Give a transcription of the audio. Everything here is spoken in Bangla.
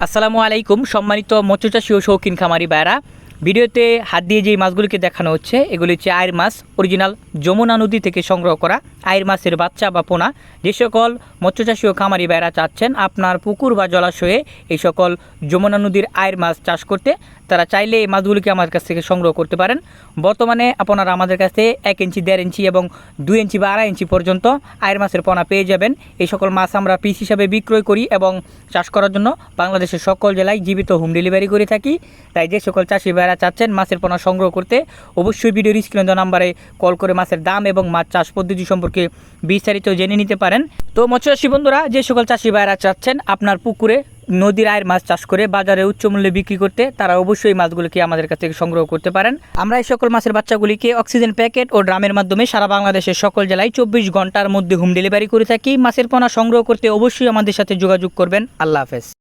আসসালামু আলাইকুম সম্মানিত মৎস্যচাষী ও শৌখিন খামারি ভাইরা ভিডিওতে হাত দিয়ে যেই মাছগুলিকে দেখানো হচ্ছে, এগুলি হচ্ছে আয়ের মাছ, অরিজিনাল যমুনা নদী থেকে সংগ্রহ করা আয়ের মাছের বাচ্চা বা পোনা। যে সকল মৎস্যচাষী ও খামারি ভাইরা চাচ্ছেন আপনার পুকুর বা জলাশয়ে এই সকল যমুনা নদীর আয়ের মাছ চাষ করতে, তারা চাইলে এই মাছগুলিকে আমার কাছ থেকে সংগ্রহ করতে পারেন। বর্তমানে আপনারা আমাদের কাছ এক ইঞ্চি, দেড় ইঞ্চি এবং দুই ইঞ্চি বা আড়াই ইঞ্চি পর্যন্ত আয়ের মাছের পোনা পেয়ে যাবেন। এই সকল মাছ আমরা পিস হিসাবে বিক্রয় করি এবং চাষ করার জন্য বাংলাদেশের সকল জেলায় জীবিত হোম ডেলিভারি করে থাকি। তাই যে সকল চাষি ভাইরা চাচ্ছেন মাছের পোনা সংগ্রহ করতে, অবশ্যই ভিডিওর স্ক্রিনে দেওয়া নাম্বারে কল করে মাছের দাম এবং মাছ চাষ পদ্ধতি সম্পর্কে বিস্তারিত জেনে নিতে পারেন। তো মৎস্যচাষী বন্ধুরা, যে সকল চাষি ভাইরা চাচ্ছেন আপনার পুকুরে নদীর আয়ের মাছ চাষ করে বাজারে উচ্চ মূল্যে বিক্রি করতে, তারা অবশ্যই মাছগুলিকে আমাদের কাছ থেকে সংগ্রহ করতে পারেন। আমরা এই সকল মাছের বাচ্চাগুলিকে অক্সিজেন প্যাকেট ও ড্রামের মাধ্যমে সারা বাংলাদেশের সকল জেলায় চব্বিশ ঘণ্টার মধ্যে হোম ডেলিভারি করে থাকি। মাছের পোনা সংগ্রহ করতে অবশ্যই আমাদের সাথে যোগাযোগ করবেন। আল্লাহ হাফেজ।